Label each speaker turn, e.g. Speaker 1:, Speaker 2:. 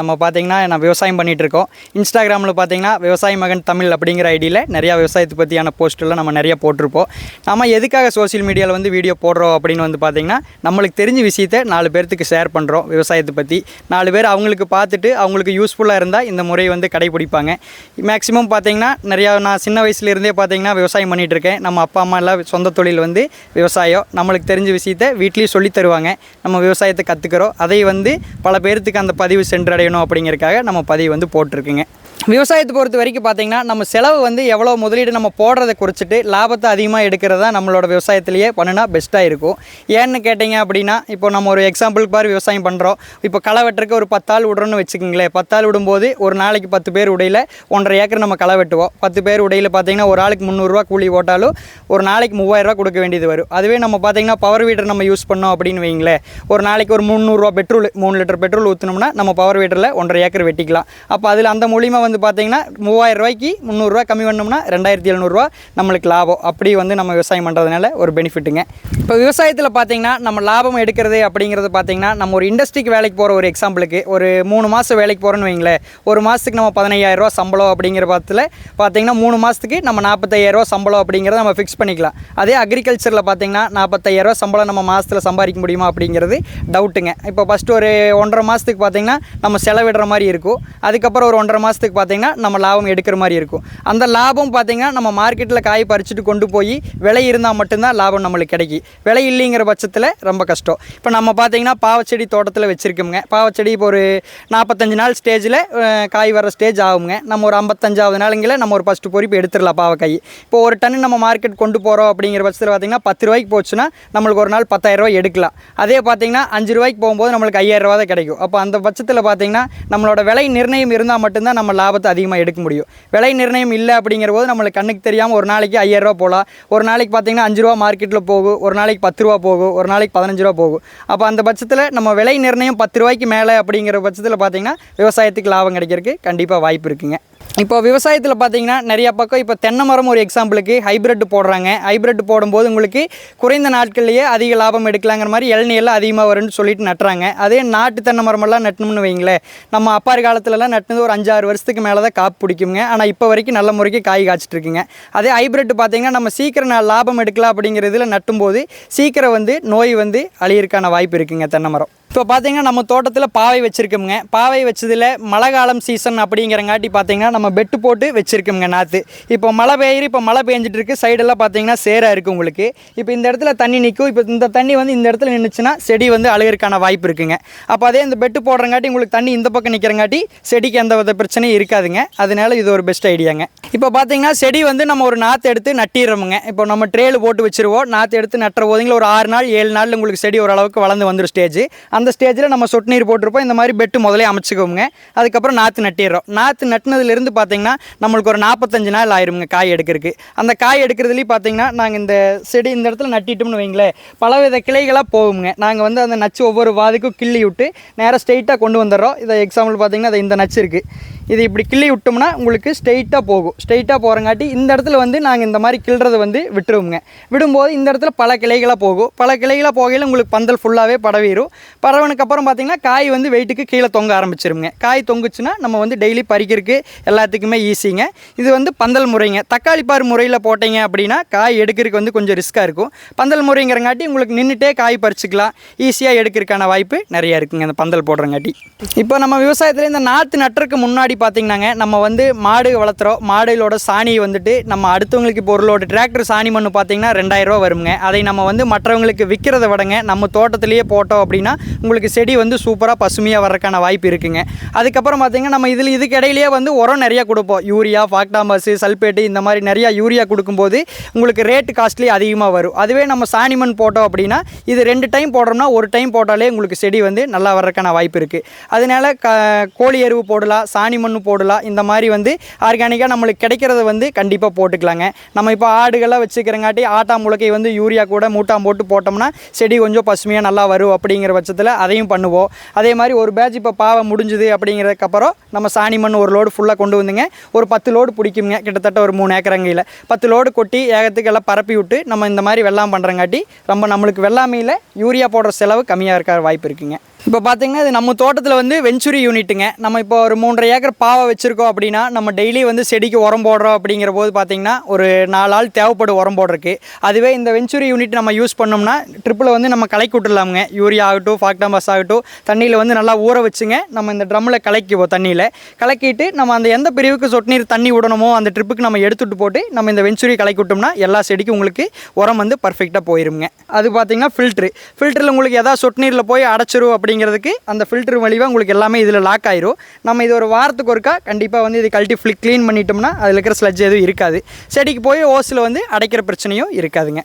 Speaker 1: நம்ம பார்த்தீங்கன்னா நான் விவசாயம் பண்ணிகிட்ருக்கோம். இருக்கோம் இன்ஸ்டாகிராமில் பார்த்தீங்கன்னா விவசாய மகன் தமிழ் அப்படிங்கிற ஐடியில் நிறையா விவசாயத்தை பற்றியான போஸ்ட்டெல்லாம் நம்ம நிறைய போட்டிருப்போம். நம்ம எதுக்காக சோஷியல் மீடியாவில் வந்து வீடியோ போடுறோம் அப்படின்னு வந்து பார்த்தீங்கன்னா நம்மளுக்கு தெரிஞ்ச விஷயத்தை நாலு பேர்த்துக்கு ஷேர் பண்ணுறோம் விவசாயத்தை பற்றி நாலு பேர் அவங்களுக்கு பார்த்துட்டு அவங்களுக்கு யூஸ்ஃபுல்லாக இருந்தால் இந்த முறையை வந்து கடைபிடிப்பாங்க. மேக்ஸிமம் பார்த்தீங்கன்னா நிறையா நான் சின்ன வயசுலேருந்தே பார்த்தீங்கன்னா விவசாயம் பண்ணிகிட்ருக்கேன். நம்ம அப்பா அம்மா எல்லாம் சொந்த தொழில் வந்து விவசாயம். நம்மளுக்கு தெரிஞ்ச விஷயத்தை வீட்லேயும் சொல்லித் தருவாங்க. நம்ம விவசாயத்தை கற்றுக்கிறோம் அதை வந்து பல பேர்த்துக்கு அந்த பதிவு சென்றடையணும் அப்படிங்கிறக்காக நம்ம பதிவு வந்து போட்டிருக்குங்க. விவசாயத்தை பொறுத்த வரைக்கும் பார்த்தீங்கன்னா நம்ம செலவு வந்து எவ்வளோ முதலீடு நம்ம போடுறதை குறைச்சிட்டு லாபத்தை அதிகமாக எடுக்கிறது தான் நம்மளோட விவசாயத்திலேயே பண்ணுனா பெஸ்ட்டாக இருக்கும். ஏன்னு கேட்டிங்க அப்படின்னா இப்போ நம்ம ஒரு எக்ஸாம்பிளுக்கு பாரு விவசாயம் பண்ணுறோம் இப்போ களை வெட்டுறக்கு ஒரு பத்தாள் விடுறோன்னு வச்சுக்கோங்களேன். பத்தாள் விடும்போது ஒரு நாளைக்கு பத்து பேர் உடையில் ஒன்றரை ஏக்கர் நம்ம களை வெட்டுவோம். பத்து பேர் உடையில் பார்த்தீங்கன்னா ஒரு ஆளுக்கு முந்நூறுரூவா கூலி போட்டாலும் ஒரு நாளைக்கு மூவாயிரரூவா கொடுக்க வேண்டியது வரும். அதுவே நம்ம பார்த்தீங்கன்னா பவர் வீடர் நம்ம யூஸ் பண்ணோம் அப்படின்னு வைங்களேன். ஒரு நாளைக்கு ஒரு முந்நூறுரூவா பெட்ரோல் மூணு லிட்டர் பெட்ரோல் ஊற்றினோம்னா நம்ம பவர் வீடரில் ஒன்றரை ஏக்கர் வெட்டிக்கலாம். அப்போ அதில் அந்த மூலியமாக வந்து பார்த்தீங்கன்னா மூவாயிரம் ரூபாய்க்கு முந்நூறுரூவா கம்மி பண்ணோம்னா ரெண்டாயிரத்தி எழுநூறுவா நம்மளுக்கு லாபம். அப்படி வந்து நம்ம விவசாயம் பண்ணுறதுனால ஒரு பெனிஃபிட்டுங்க இப்போ விவசாயத்தில் பார்த்தீங்கன்னா நம்ம லாபம் எடுக்கிறது அப்படிங்கிறது பார்த்தீங்கன்னா நம்ம ஒரு இண்டஸ்ட்ரிக்கு வேலைக்கு போகிற ஒரு எக்ஸாம்பிளுக்கு ஒரு மூணு மாதம் வேலைக்கு போகிறோன்னு வைங்களேன். ஒரு மாதத்துக்கு நம்ம பதினையாயிரரூவா சம்பளம் அப்படிங்கிற பட்சத்தில் பார்த்தீங்கன்னா மூணு மாதத்துக்கு நம்ம நாற்பத்தையாயிரரூவா சம்பளம் அப்படிங்கிறத நம்ம ஃபிக்ஸ் பண்ணிக்கலாம். அதே அக்ரிகல்ச்சரில் பார்த்தீங்கன்னா நாற்பத்தாயிரரூவா சம்பளம் நம்ம மாதத்தில் சம்பாதிக்க முடியுமா அப்படிங்கிறது டவுட்டுங்க இப்போ ஃபஸ்ட்டு ஒரு ஒன்றரை மாதத்துக்கு பார்த்தீங்கன்னா நம்ம செலவிடுற மாதிரி இருக்கும். அதுக்கப்புறம் ஒரு ஒன்றரை மாதத்துக்கு பார்த்தீங்கன்னா நம்ம லாபம் எடுக்கிற மாதிரி இருக்கும். அந்த லாபம் பார்த்தீங்கன்னா நம்ம மார்க்கெட்டில் காய் பறிச்சுட்டு கொண்டு போய் விலை இருந்தால் மட்டும்தான் லாபம் நம்மளுக்கு கிடைக்கி விலை இல்லைங்கிற பட்சத்தில் ரொம்ப கஷ்டம். இப்போ நம்ம பார்த்தீங்கன்னா பாவச்செடி தோட்டத்தில் வச்சுருக்கோங்க பாவச்செடி இப்போ ஒரு நாற்பத்தஞ்சு நாள் ஸ்டேஜில் காய் வர ஸ்டேஜ் ஆகுங்க நம்ம ஒரு ஐம்பத்தஞ்சாவது நாளுங்கள நம்ம ஒரு ஃபஸ்ட்டு பொறிப்பு எடுத்துடலாம் பாவக்காய். இப்போ ஒரு டன் நம்ம மார்க்கெட் கொண்டு போகிறோம் அப்படிங்கிற பட்சத்தில் பார்த்தீங்கன்னா பத்து ரூபாய்க்கு போச்சுன்னா நம்மளுக்கு ஒரு நாள் பத்தாயிரம் ரூபாய் எடுக்கலாம். அதே பார்த்தீங்கன்னா அஞ்சு ரூபாய்க்கு போகும்போது நம்மளுக்கு ஐயாயிரம் ரூபா தான் கிடைக்கும். அப்போ அந்த பட்சத்தில் பார்த்தீங்கன்னா நம்மளோட விலை நிர்ணயம் இருந்தால் மட்டும்தான் நம்ம லாபத்தை அதிகமாக எடுக்க முடியும். விலை நிர்ணயம் இல்லை அப்படிங்கிற போது நம்மளுக்கு கண்ணுக்கு தெரியாமல் ஒரு நாளைக்கு ஐயாயிரரூவா போகலாம் ஒரு நாளைக்கு பார்த்தீங்கன்னா அஞ்சு ரூபா மார்க்கெட்டில் போகும். ஒரு நாளைக்கு பத்து ரூபா போகும். ஒரு நாளைக்கு பதினஞ்சு ரூபா போகும். அப்போ அந்த பட்சத்தில் நம்ம விலை நிர்ணயம் பத்து ரூபாய்க்கு மேலே அப்படிங்கிற பட்சத்தில் பார்த்தீங்கன்னா விவசாயத்துக்கு லாபம் கிடைக்கிறதுக்கு கண்டிப்பாக வாய்ப்பு இருக்குங்க. இப்போ விவசாயத்தில் பார்த்தீங்கன்னா நிறைய பக்கம் இப்போ தென்னை மரம் ஒரு எக்ஸாம்பிளுக்கு ஹைப்ரிட் போடுறாங்க. ஹைப்ரிட் போடும்போது உங்களுக்கு குறைந்த நாட்கள்லேயே அதிக லாபம் எடுக்கலாங்கிற மாதிரி இளநீர்லாம் அதிகமாக வரும்னு சொல்லிட்டு நட்டுறாங்க. அதே நாட்டு தென்னை மரமெல்லாம் நட்டணும்னு வைங்களேன். நம்ம அப்பார் காலத்துலலாம் நட்டுனது ஒரு அஞ்சாறு வருஷத்துக்கு மேலே தான் காப்பு பிடிக்குங்க. ஆனால் இப்போ வரைக்கும் நல்ல முறைக்கு காய் காய்ச்சிட்டு இருக்குங்க அதே ஹைப்ரிட் பார்த்தீங்கன்னா நம்ம சீக்கிரம் நான் லாபம் எடுக்கலாம் அப்படிங்கிறதுல நட்டும்போது சீக்கிரம் வந்து நோய் வந்து அழியிறதுக்கான வாய்ப்பு இருக்குங்க தென்னை மரம். இப்போ பார்த்தீங்கன்னா நம்ம தோட்டத்தில் பாவை வச்சுருக்கோமுங்க. பாவை வச்சதில் மழை காலம் சீசன் அப்படிங்கிறங்காட்டி பார்த்தீங்கன்னா நம்ம பெட்டு போட்டு வச்சுருக்கோங்க நாற்று இப்போ மழை பெய்யுது இப்போ மழை பெஞ்சிட்டு இருக்கு. சைடெல்லாம் பார்த்தீங்கன்னா சேராக இருக்குது உங்களுக்கு. இப்போ இந்த இடத்துல தண்ணி நிற்கும். இப்போ இந்த தண்ணி வந்து இந்த இடத்துல நின்றுச்சுன்னா செடி வந்து அழுகிறதுக்கான வாய்ப்பு இருக்குங்க. அப்போ அதே இந்த பெட்டு போடுறங்காட்டி உங்களுக்கு தண்ணி இந்த பக்கம் நிற்கிறங்காட்டி செடிக்கு எந்த வித பிரச்சனையும் இருக்காதுங்க. அதனால இது ஒரு பெஸ்ட் ஐடியாங்க இப்போ பார்த்தீங்கன்னா செடி வந்து நம்ம ஒரு நாற்று எடுத்து நட்டிடுறோமுங்க. இப்போ நம்ம ட்ரேல போட்டு வச்சிருவோம். நாற்று எடுத்து நட்டுற போதுங்களா ஒரு ஆறு நாள் ஏழு நாள் உங்களுக்கு செடி ஓரளவுக்கு வளர்ந்து வந்துடும் ஸ்டேஜ் அந்த ஸ்டேஜில் நம்ம சொட்டு நீர் போட்டிருப்போம். இந்த மாதிரி பெட்டு முதலே அமைச்சுக்கோங்க. அதுக்கப்புறம் நாற்று நட்டிடுறோம். நாற்று நட்டினதுலேருந்து பார்த்தீங்கன்னா நம்மளுக்கு ஒரு நாற்பத்தஞ்சு நாள் ஆயிருங்க காய் எடுக்கிறதுக்கு. அந்த காய் எடுக்கிறதுலேயும் பார்த்தீங்கன்னா நாங்கள் இந்த செடி இந்த இடத்துல நட்டிட்டோம்னு வைங்களேன். பலவித கிளைகளாக போகுங்க. நாங்கள் வந்து அந்த நச்சு ஒவ்வொரு வாதுக்கும் கிள்ளி விட்டு நேராக ஸ்ட்ரெயிட்டாக கொண்டு வந்துடுறோம். இதை எக்ஸாம்பிள் பார்த்தீங்கன்னா அது இந்த நச்சு இருக்குது இது இப்படி கிள்ளி விட்டோம்னா உங்களுக்கு ஸ்ட்ரெயிட்டாக போகும். ஸ்ட்ரெயிட்டாக போகிறங்காட்டி இந்த இடத்துல வந்து நாங்கள் இந்த மாதிரி கிள்றது வந்து விட்டுருவோங்க விடும்போது இந்த இடத்துல பல கிளைகளாக போகும். பல கிளைகளாக போகையில் உங்களுக்கு பந்தல் ஃபுல்லாகவே படவிடும் பரவனுக்கு அப்புறம் பார்த்திங்கன்னா காய் வந்து வெயிட்டுக்கு கீழே தொங்க ஆரம்பிச்சிருங்க காய் தொங்குச்சுன்னா நம்ம வந்து டெய்லி பறிக்கிறதுக்கு எல்லாத்துக்குமே ஈஸிங்க இது வந்து பந்தல் முறைங்க. தக்காளி பார் முறையில் போட்டீங்க அப்படின்னா காய் எடுக்கிறதுக்கு வந்து கொஞ்சம் ரிஸ்க்காக இருக்கும். பந்தல் முறைங்கிறங்காட்டி உங்களுக்கு நின்றுட்டே காய் பறிச்சுக்கலாம். ஈஸியாக எடுக்கிறதுக்கான வாய்ப்பு நிறையா இருக்குங்க அந்த பந்தல் போடுறங்காட்டி. இப்போ நம்ம விவசாயத்தில் இந்த நாற்று நட்டுறதுக்கு முன்னாடி பார்த்திங்கனாங்க நம்ம வந்து மாடு வளர்த்துறோம். மாடுகளோட சாணியை வந்துட்டு நம்ம அடுத்தவங்களுக்கு இப்போ பொருளோட டிராக்டர் சாணி மண்ணு பார்த்தீங்கன்னா ரெண்டாயிரரூவா வருங்க. அதை நம்ம வந்து மற்றவங்களுக்கு விற்கிறத விடங்க நம்ம தோட்டத்திலேயே போட்டோம் அப்படின்னா உங்களுக்கு செடி வந்து சூப்பராக பசுமையாக வர்றதுக்கான வாய்ப்பு இருக்குங்க. அதுக்கப்புறம் பார்த்தீங்கன்னா நம்ம இதில் இதுக்கு இடையிலேயே வந்து உரம் நிறையா கொடுப்போம். யூரியா ஃபாக்டாம்பஸு சல்பேட்டு இந்த மாதிரி நிறையா யூரியா கொடுக்கும்போது உங்களுக்கு ரேட்டு காஸ்ட்லி அதிகமாக வரும். அதுவே நம்ம சாணி மண் போட்டோம் அப்படின்னா இது ரெண்டு டைம் போடுறோம்னா ஒரு டைம் போட்டாலே உங்களுக்கு செடி வந்து நல்லா வர்றதுக்கான வாய்ப்பு இருக்குது அதனால க கோழி எருவு போடலாம் சாணி மண் போடலாம். இந்த மாதிரி வந்து ஆர்கானிக்காக நம்மளுக்கு கிடைக்கிறத வந்து கண்டிப்பாக போட்டுக்கலாங்க. நம்ம இப்போ ஆடுகள்லாம் வச்சுக்கிறங்காட்டி ஆட்டா முளக்கை வந்து யூரியா கூட மூட்டாம் போட்டு போட்டோம்னா செடி கொஞ்சம் பசுமையாக நல்லா வரும் அப்படிங்கிற பட்சத்தில் அதையும் பண்ணுவோம். அதே மாதிரி ஒரு பேட்ச் இப்போ பாவை முடிஞ்சுது அப்படிங்கிறதுக்கப்புறம் நம்ம சாணி மண் ஒரு லோடு ஃபுல்லாக கொண்டு வந்துங்க. ஒரு பத்து லோடு பிடிக்குங்க கிட்டத்தட்ட ஒரு மூணு ஏக்கரங்கையில் பத்து லோடு கொட்டி ஏகத்துக்கு எல்லாம் பரப்பி விட்டு நம்ம இந்த மாதிரி வெள்ளாம் பண்ணுறங்காட்டி ரொம்ப நம்மளுக்கு வெள்ளாமையில் யூரியா போடுற செலவு கம்மியாக இருக்க வாய்ப்பு இருக்குங்க. இப்போ பார்த்தீங்கன்னா இது நம்ம தோட்டத்தில் வந்து வெஞ்சுரி யூனிட்டுங்க நம்ம இப்போ ஒரு மூன்றரை ஏக்கர் பாவை வச்சுருக்கோம் அப்படின்னா நம்ம டெய்லி வந்து செடிக்கு உரம் போடுறோம் அப்படிங்கிற போது பார்த்திங்கன்னா ஒரு நாலு ஆள் தேவைப்படும் உரம் போடுறதுக்கு. அதுவே இந்த வெஞ்சுரி யூனிட் நம்ம யூஸ் பண்ணோம்னா ட்ரிப்பில் வந்து நம்ம கலக்கி விட்டுடலாமுங்க. யூரியா ஆகட்டும் ஃபாக்டாம்பஸ் ஆகட்டும் தண்ணியில் வந்து நல்லா ஊற வச்சுங்க. நம்ம இந்த ட்ரம்மில் கலக்கிவோம் தண்ணியில். கலக்கிட்டு நம்ம அந்த எந்த பிரிவுக்கு சொட்டு நீர் தண்ணி விடணுமோ அந்த ட்ரிப்புக்கு நம்ம எடுத்துகிட்டு போட்டு நம்ம இந்த வெஞ்சுரி கலக்கி விட்டோம்னா எல்லா செடிக்கும் உங்களுக்கு உரம் வந்து பர்ஃபெக்டாக போயிருங்க. அது பார்த்தீங்கன்னா ஃபில்ட்ரு ஃபில்டரில் உங்களுக்கு எதாவது சொட்டு நீரில் போய் அடைச்சிரும் அப்படிங்கிறதுக்கு அந்த ஃபில்டர் வழிவாக உங்களுக்கு எல்லாமே இதில் லாக் ஆயிரும். நம்ம இது ஒரு வாரத்துக்கு ஒருக்கா கண்டிப்பாக வந்து இது கழட்டி ஃபிளிக் க்ளீன் பண்ணிட்டோம்னா அதில் இருக்கிற ஸ்லட்ஜ் எதுவும் இருக்காது. செடிக்கு போய் ஓஸில் வந்து அடைக்கிற பிரச்சனையும் இருக்காதுங்க.